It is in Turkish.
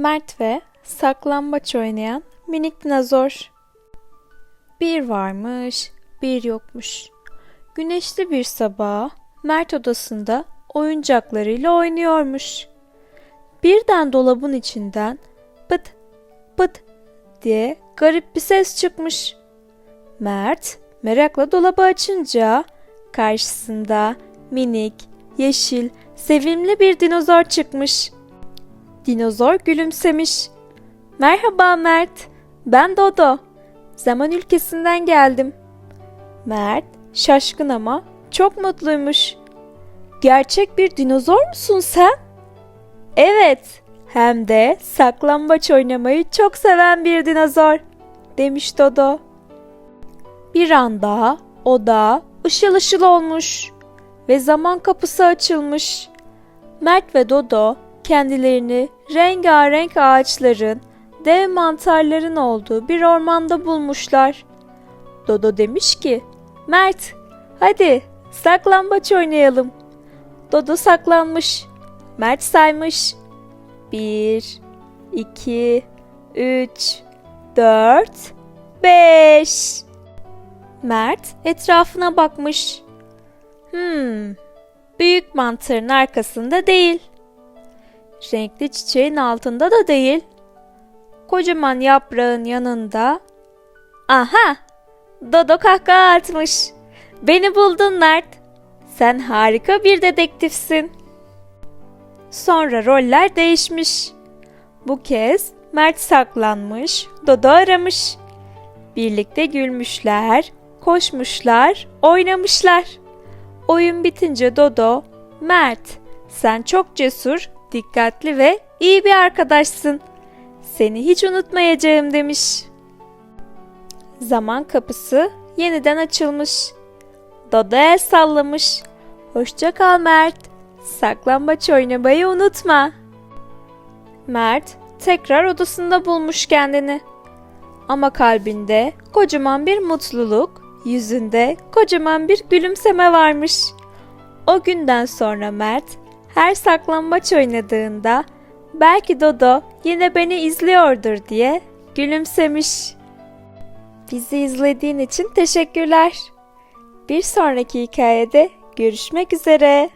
Mert ve saklambaç oynayan minik dinozor. Bir varmış, bir yokmuş. Güneşli bir sabah Mert odasında oyuncaklarıyla oynuyormuş. Birden dolabın içinden pıt pıt diye garip bir ses çıkmış. Mert merakla dolabı açınca karşısında minik, yeşil, sevimli bir dinozor çıkmış. Dinozor gülümsemiş. Merhaba Mert, ben Dodo. Zaman ülkesinden geldim. Mert şaşkın ama çok mutluymuş. Gerçek bir dinozor musun sen? Evet, hem de saklambaç oynamayı çok seven bir dinozor, demiş Dodo. Bir anda oda ışıl ışıl olmuş ve zaman kapısı açılmış. Mert ve Dodo kendilerini rengarenk ağaçların, dev mantarların olduğu bir ormanda bulmuşlar. Dodo demiş ki, Mert hadi saklambaç oynayalım. Dodo saklanmış. Mert saymış. Bir, iki, üç, dört, beş. Mert etrafına bakmış. Hmm, büyük mantarın arkasında değil. Renkli çiçeğin altında da değil. Kocaman yaprağın yanında. Aha! Dodo kahkaha atmış. Beni buldun Mert. Sen harika bir dedektifsin. Sonra roller değişmiş. Bu kez Mert saklanmış, Dodo aramış. Birlikte gülmüşler, koşmuşlar, oynamışlar. Oyun bitince Dodo, Mert, sen çok cesur, dikkatli ve iyi bir arkadaşsın. Seni hiç unutmayacağım demiş. Zaman kapısı yeniden açılmış. Dodo el sallamış. Hoşça kal Mert. Saklambaç oynamayı unutma. Mert tekrar odasında bulmuş kendini. Ama kalbinde kocaman bir mutluluk, yüzünde kocaman bir gülümseme varmış. O günden sonra Mert her saklambaç oynadığında belki Dodo yine beni izliyordur diye gülümsemiş. Bizi izlediğin için teşekkürler. Bir sonraki hikayede görüşmek üzere.